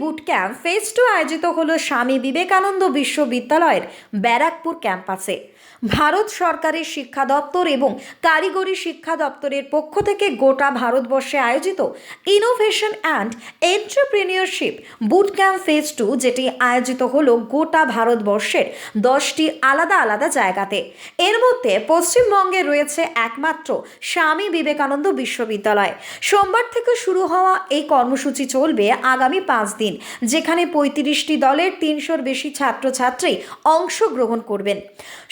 বুট camp phase two আয়োজিত হলো স্বামী বিবেকানন্দ বিশ্ববিদ্যালয়ের ব্যারাকপুর ক্যাম্পাসে। ভারত সরকারের শিক্ষা দপ্তর এবং কারিগরি শিক্ষা দপ্তরের পক্ষ থেকে গোটা ভারতবর্ষে আয়োজিত innovation and entrepreneurship boot camp phase two যেটি আয়োজিত হলো গোটা ভারতবর্ষের দশটি আলাদা আলাদা জায়গাতে। এর মধ্যে পশ্চিমবঙ্গে রয়েছে একমাত্র স্বামী বিবেকানন্দ বিশ্ববিদ্যালয়। সোমবার থেকে শুরু হওয়া এই কর্মসূচি চলবে আগামী পাঁচ দিন। যেখানে পঁয়ত্রিশটি দলের তিনশোর বেশি ছাত্রছাত্রী অংশগ্রহণ করবেন।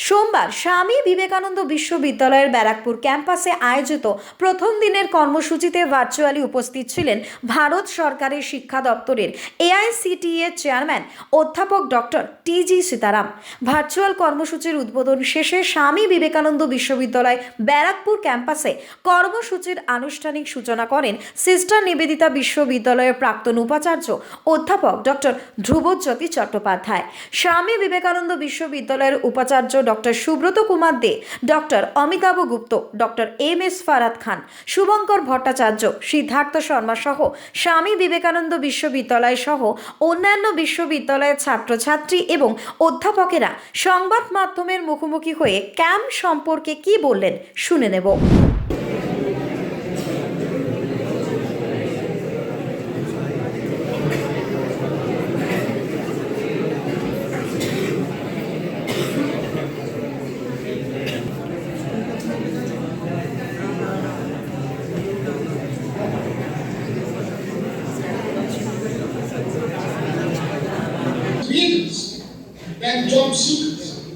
সোমবার স্বামী বিবেকানন্দ বিশ্ববিদ্যালয়ের ব্যারাকপুর ক্যাম্পাসে আয়োজিত প্রথম দিনের কর্মসূচিতে ভার্চুয়ালি উপস্থিত ছিলেন ভারত সরকারের শিক্ষা দপ্তরের এআইসিটিএ চেয়ারম্যান অধ্যাপক doctor T G Sitaram. Virtual কর্মসূচির উদ্বোধন শেষে স্বামী বিবেকানন্দ বিশ্ববিদ্যালয় ব্যারাকপুর ক্যাম্পাসে কর্মসূচির আনুষ্ঠানিক সূচনা করেন সিস্টার নিবেদিতা বিশ্ববিদ্যালয়ের প্রাক্তন উপাচার্য অধ্যাপক ডক্টর ধ্রুবজ্যোতি চট্টোপাধ্যায়, স্বামী বিবেকানন্দ বিশ্ববিদ্যালয়ের উপাচার্য doctor Subrata Kumar De, doctor Amitabha Gupta, doctor M S Farad Khan, Shubhankar Bhattacharya, Siddhartha Sharma সহ স্বামী বিবেকানন্দ বিশ্ববিদ্যালয় সহ অন্যান্য বিশ্ববিদ্যালয়ের ছাত্রছাত্রী এবং অধ্যাপকেরা সংবাদ মাধ্যমের মুখোমুখি হয়ে ক্যাম্প সম্পর্কে কি বললেন শুনে নেব। Job seekers.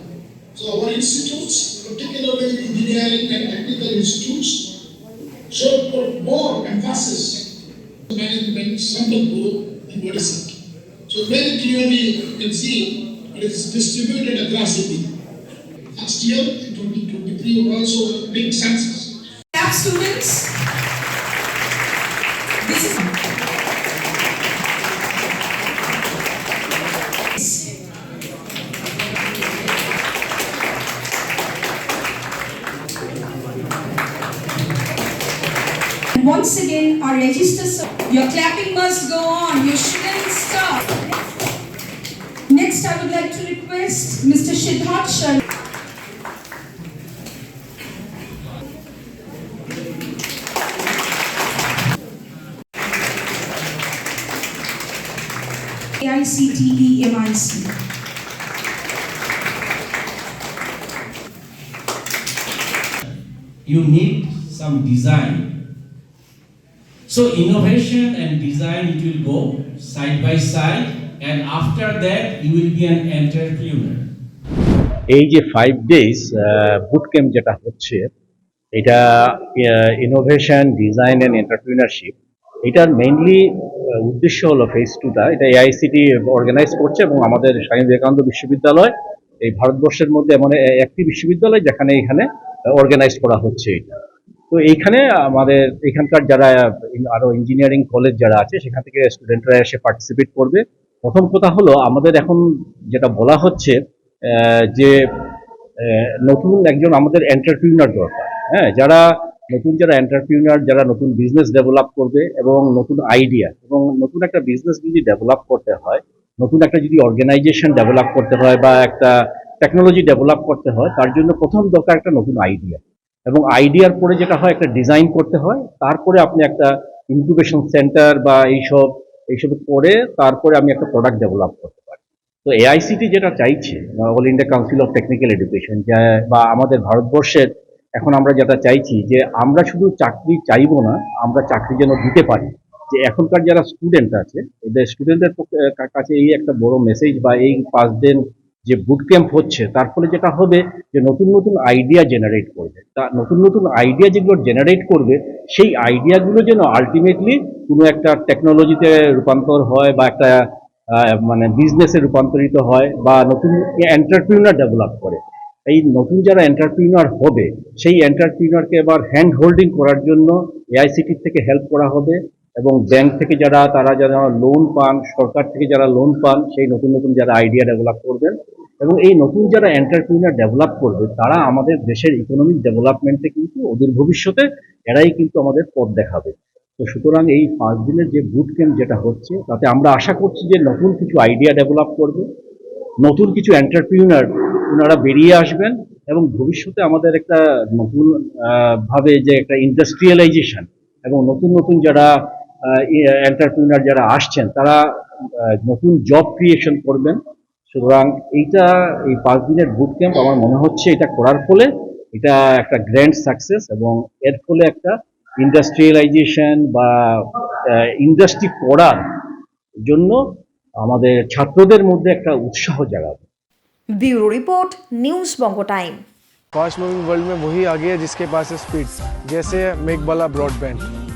So our institutes, particularly engineering and technical institutes, should put more emphasis on management, Sambhalpur and Odisha. So very clearly you can see it is distributed across aggressively. Last year, in 2023, we also big census. Lab students. And once again, our registers, your clapping must go on, you shouldn't stop. Next, I would like to request Mr. Siddharth Sharma. You need some design. So, innovation and design, it will go side by side, and after that, you will be an entrepreneur. এই যে five days boot camp যেটা হচ্ছে, এটা innovation design and entrepreneurship এটার mainly উদ্দেশ্য হলো phase টুটা এটা এআইসিটি অর্গানাইজ করছে এবং আমাদের স্বামী বিবেকানন্দ বিশ্ববিদ্যালয়, এই ভারতবর্ষের মধ্যে এমন একটি বিশ্ববিদ্যালয় যেখানে এখানে অর্গানাইজ করা হচ্ছে এটা তো এইখানে আমাদের এখানকার যারা, আরও ইঞ্জিনিয়ারিং কলেজ যারা আছে, সেখান থেকে স্টুডেন্টরা এসে পার্টিসিপেট করবে। প্রথম কথা হলো, আমাদের এখন যেটা বলা হচ্ছে যে নতুন একজন আমাদের এন্টারপ্রিনার দরকার। হ্যাঁ যারা নতুন যারা এন্টারপ্রিনার যারা নতুন বিজনেস ডেভেলপ করবে এবং নতুন আইডিয়া এবং নতুন একটা বিজনেস যদি ডেভেলপ করতে হয়, নতুন একটা যদি অর্গানাইজেশন ডেভেলপ করতে হয় বা একটা টেকনোলজি ডেভেলপ করতে হয়, তার জন্য প্রথম দরকার একটা নতুন আইডিয়া এবং আইডিয়ার পরে যেটা হয়, একটা ডিজাইন করতে হয়, তারপরে আপনি একটা ইনকিউবেশন সেন্টার বা এইসব এইসব করে তারপরে আমি একটা প্রোডাক্ট ডেভেলপ করতে পারি। তো এআইসিটি যেটা চাইছে All India Council of Technical Education বা আমাদের ভারতবর্ষের, এখন আমরা যেটা চাইছি যে, আমরা শুধু চাকরি চাইব না, আমরা চাকরি যেন দিতে পারি। যে এখনকার যারা স্টুডেন্ট আছে, এদের স্টুডেন্টদের কাছে এই একটা বড় মেসেজ বা এই পাঁচ দিন যে বুট ক্যাম্প হচ্ছে, তার ফলে যেটা হবে যে নতুন নতুন আইডিয়া জেনারেট করবে। তা নতুন নতুন আইডিয়া যেগুলো জেনারেট করবে, সেই আইডিয়াগুলো যেন আলটিমেটলি কোনো একটা টেকনোলজিতে রূপান্তর হয় বা একটা মানে বিজনেসে রূপান্তরিত হয় বা নতুন এন্টারপ্রিনার ডেভেলপ করে। এই নতুন যারা এন্টারপ্রিনার হবে, সেই এন্টারপ্রিনারকে এবার হ্যান্ড হোল্ডিং করার জন্য এআইসিটির থেকে হেল্প করা হবে। এবং ব্যাংক থেকে যারা, তারা যারা লোন পান, সরকার থেকে যারা লোন পান, সেই নতুন নতুন যারা আইডিয়া ডেভেলপ করবেন এবং এই নতুন যারা এন্টারপ্রিনার ডেভেলপ করবে, তারা আমাদের দেশের ইকোনমিক ডেভেলপমেন্টে কিন্তু অদূর ভবিষ্যতে এরাই কিন্তু আমাদের পথ দেখাবে। তো তো সুতরাং এই পাঁচ দিনের যে বুট ক্যাম্প যেটা হচ্ছে, তাতে আমরা আশা করছি যে নতুন কিছু আইডিয়া ডেভেলপ করবে, নতুন কিছু এন্টারপ্রিনার ওনারা বেরিয়ে আসবেন এবং ভবিষ্যতে আমাদের একটা নতুন ভাবে যে একটা ইন্ডাস্ট্রিয়ালাইজেশন এবং নতুন নতুন যারা এন্টারপ্রিনার যারা আসছেন তারা আহ, নতুন জব ক্রিয়েশন করবেন সুতরাং এইটা এই পাঁচ দিনের বুট ক্যাম্প আমার মনে হচ্ছে এটা করার ফলে এটা একটা গ্র্যান্ড সাকসেস এবং এর ফলে একটা ইন্ডাস্ট্রিয়ালাইজেশন বা ইন্ডাস্ট্রি করার জন্য আমাদের ছাত্রদের মধ্যে একটা উৎসাহ জাগাবে bureau report news Banga time fast moving world में वही आगे है जिसके पास है स्पीड जैसे मेकबाला ब्रॉडबैंड